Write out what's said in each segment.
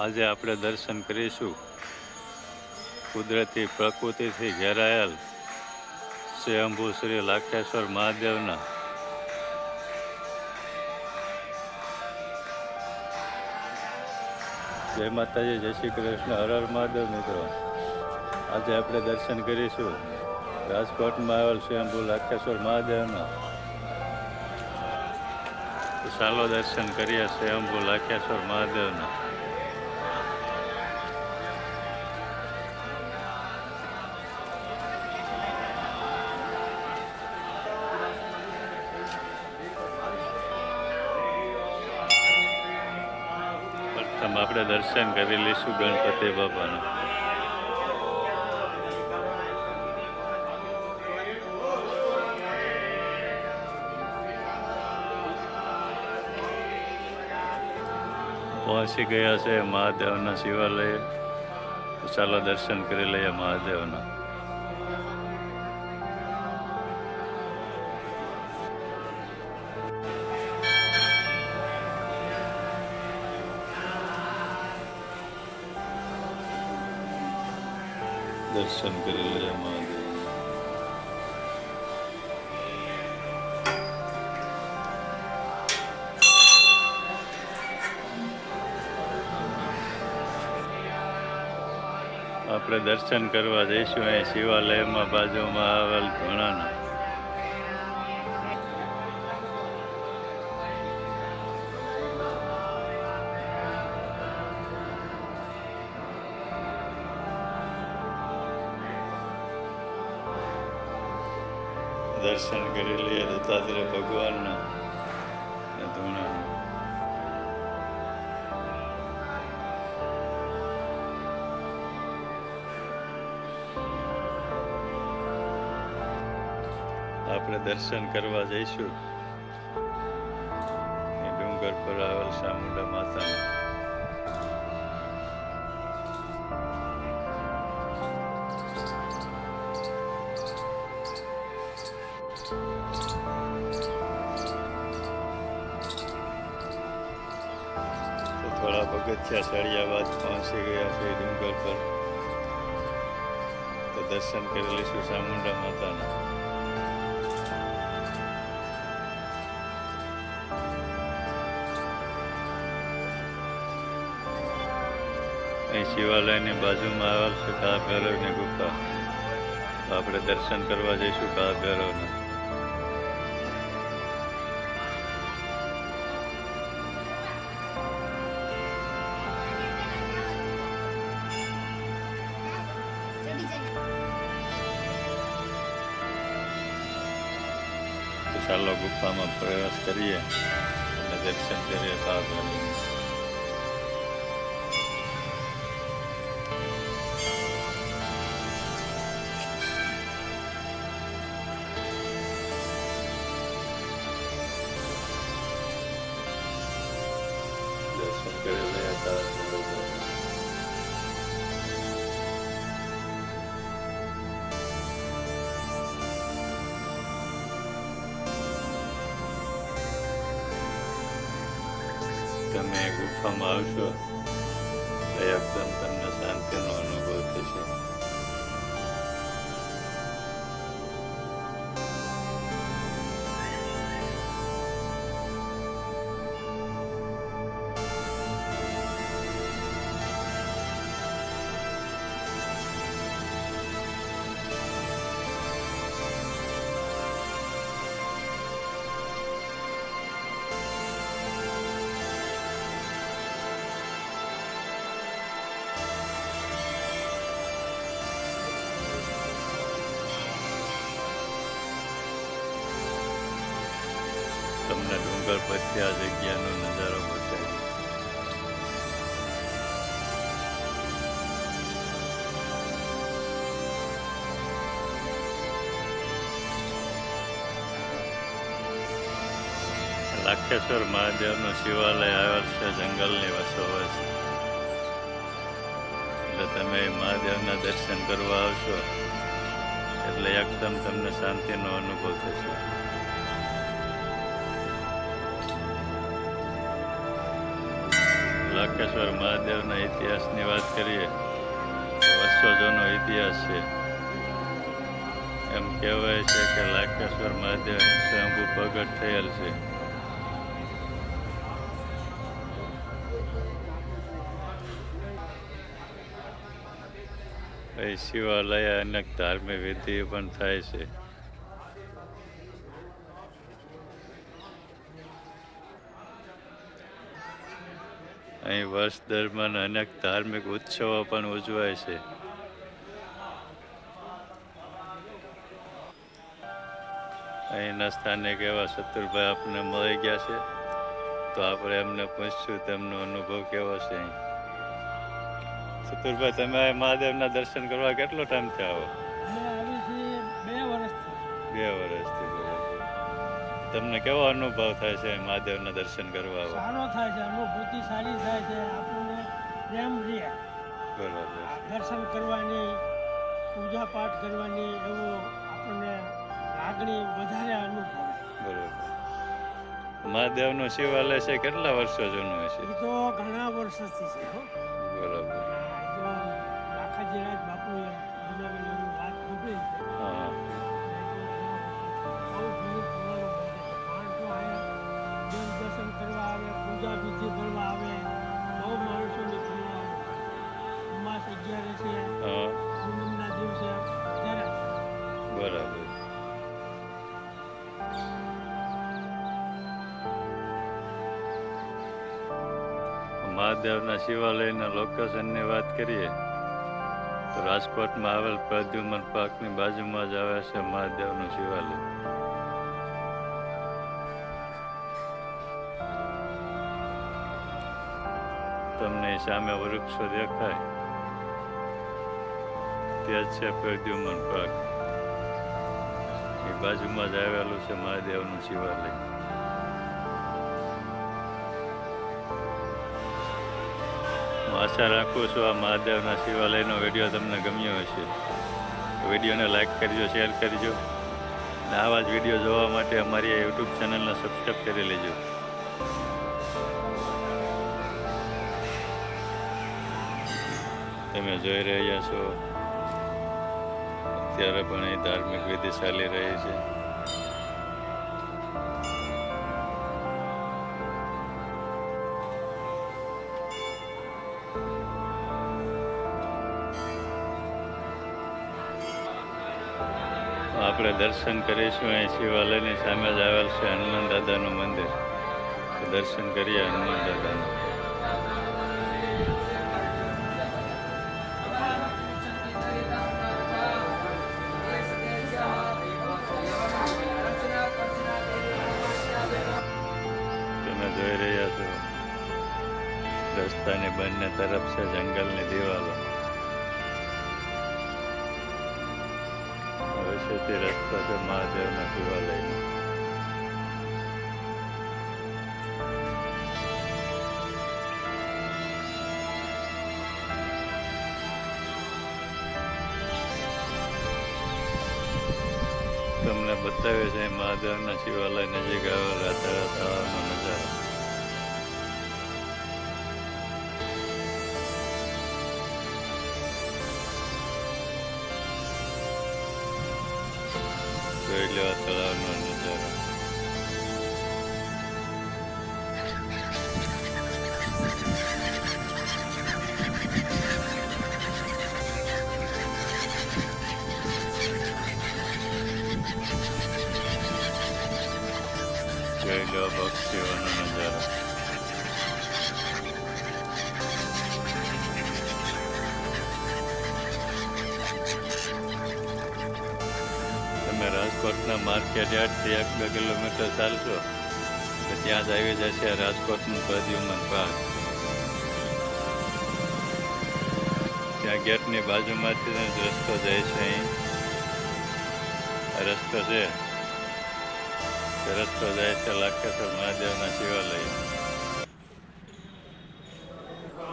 આજે આપણે દર્શન કરીશું. કુદરતી પ્રકૃતિથી ઘેરાયેલ સ્વયંભૂ શ્રી લાખેશ્વર મહાદેવના જય માતાજી, જય શ્રી કૃષ્ણ. હર હર મહાદેવ મિત્રો. આજે આપણે દર્શન કરીશું. રાજકોટમાં આવેલ સ્વયંભૂ લાખેશ્વર મહાદેવના. ચાલો દર્શન કરીએ સ્વયંભૂ લાખેશ્વર મહાદેવના. પ્રથમ આપણે દર્શન કરી લઈશું ગણપતિ બાપાના. પહોંચી ગયા છે મહાદેવના શિવાલય. ચાલો દર્શન કરી લઈએ મહાદેવના. દર્શન કરી લઈએ આપણે દર્શન કરવા જઈશું અહીં શિવાલયમાં બાજુમાં આવેલ ધોણાના દર્શન કરી લઈએ દત્તાત્રેય ભગવાનના ને આપણે દર્શન કરવા જઈશું. ડુંગર પર આવેલ ચામુંડા માતાના. થોડા પગથિયા ચડ્યા બાદ પહોંચી ગયા છે ડુંગર પર. તો દર્શન કરી લઈશું ચામુંડા માતાના. અહીં શિવાલયની બાજુમાં આવેલ છે કા ભૈરવની ગુફા આપણે દર્શન કરવા જઈશું કા ભૈરવના તો ચાલો ગુફામાં પ્રવેશ કરીએ અને દર્શન કરીએ કા ભૈરવના દર્શન કરી લઈએ કા ભૈરવના તમે ગુફામાં આવશો તો એકદમ તમને શાંતિનો અનુભવ થશે તમને ડુંગર પરથી આ જગ્યાનો નજારો બતાવી. લાખેશ્વર મહાદેવનું શિવાલય આવેલ છે, જંગલની વસોવસ એટલે તમે મહાદેવના દર્શન કરવા આવશો, એટલે એકદમ તમને શાંતિનો અનુભવ થશે. લાખેશ્વર મહાદેવના ઇતિહાસની વાત કરીએ વર્ષો ઇતિહાસ છે. એમ કહેવાય છે કે લાખેશ્વર મહાદેવ સ્વયંભૂ પ્રગટ થયેલ છે. એ શિવાલય અનેક ધાર્મિક વિધિ પણ થાય છે. અહીં વર્ષ દરમિયાન અનેક ધાર્મિક ઉત્સવો પણ ઉજવાય છે. અહીંના સ્થાનિક એવા શત્રુભાઈ આપને મળી ગયા છે. તો આપણે એમને પૂછશું તેમનો અનુભવ કેવો છે અહીં. શત્રુભાઈ તમે મહાદેવના દર્શન કરવા કેટલો ટાઈમ છીએ બે વર્ષ બે બરાબર તમને કેવો અનુભવ થાય છે મહાદેવના દર્શન કરવા સારો થાય છે અનુભૂતિ સારી થાય છે આપણને પ્રેમ રહે. બરાબર. દર્શન કરવાની પૂજા પાઠ કરવાની એવું આપણને લાગણી વધારે અનુભવે. બરોબર. મહાદેવનું શિવાલય છે કેટલા વર્ષો જૂનું છે એ તો ઘણા વર્ષોથી છે મહાદેવના શિવાલયના લોકેશનની વાત કરીએ, તો રાજકોટમાં આવેલ પ્રદ્યુમન પાર્કની બાજુમાં જ આવે છે મહાદેવનું શિવાલય. તમને સામે વૃક્ષો દેખાય. તે જ છે પ્રદ્યુમન પાર્ક. એ બાજુમાં જ આવેલું છે મહાદેવનું શિવાલય. આશા રાખું છું આ મહાદેવના શિવાલયનો વીડિયો તમને ગમ્યો હશે. વિડીયોને લાઈક કરજો, શેર કરજો. અને આવા જ વીડિયો જોવા માટે અમારી યુટ્યુબ ચેનલને સબસ્ક્રાઈબ કરી લેજો. તમે જોઈ રહ્યા છો. અત્યારે પણ એ ધાર્મિક વિધિ ચાલી રહી છે. આપણે દર્શન કરીશું. અહીં શિવાલયની સામે જ આવેલ છે હનુમાન દાદાનું મંદિર. દર્શન કરીએ હનુમાન દાદાનું. તમે જોઈ રહ્યા છો. રસ્તાની બંને તરફ છે જંગલની દિવાલો. રસ્તો છે મહાદેવના તમને બતાવે છે મહાદેવના શિવાલય નજીક આવેલા તળાવનો નજારો જોઈ લેવા તળાવનો નજારો જોઈ લેવા રાજકોટના માર્કેટ યાર્ડથી એક, બે કિલોમીટર ચાલશો, તો ત્યાં જ આવી જશે રાજકોટનું પ્રદ્યુમન પાર્ક. ત્યાં ગેટની બાજુમાંથી રસ્તો જાય છે અહીં. રસ્તો છે. રસ્તો જાય છે લાખેશ્વર મહાદેવના શિવાલય.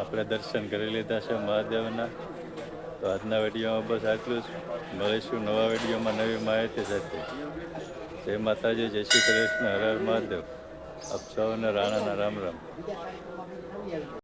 આપણે દર્શન કરી લીધા છે મહાદેવના. તો આજના વિડીયોમાં બસ આટલું જ. મળીશું નવા વિડીયોમાં નવી માહિતી સાથે. જય માતાજી, જય શ્રી કૃષ્ણ. હર હર મહાદેવ. આપ સૌને રાણાના રામ રામ.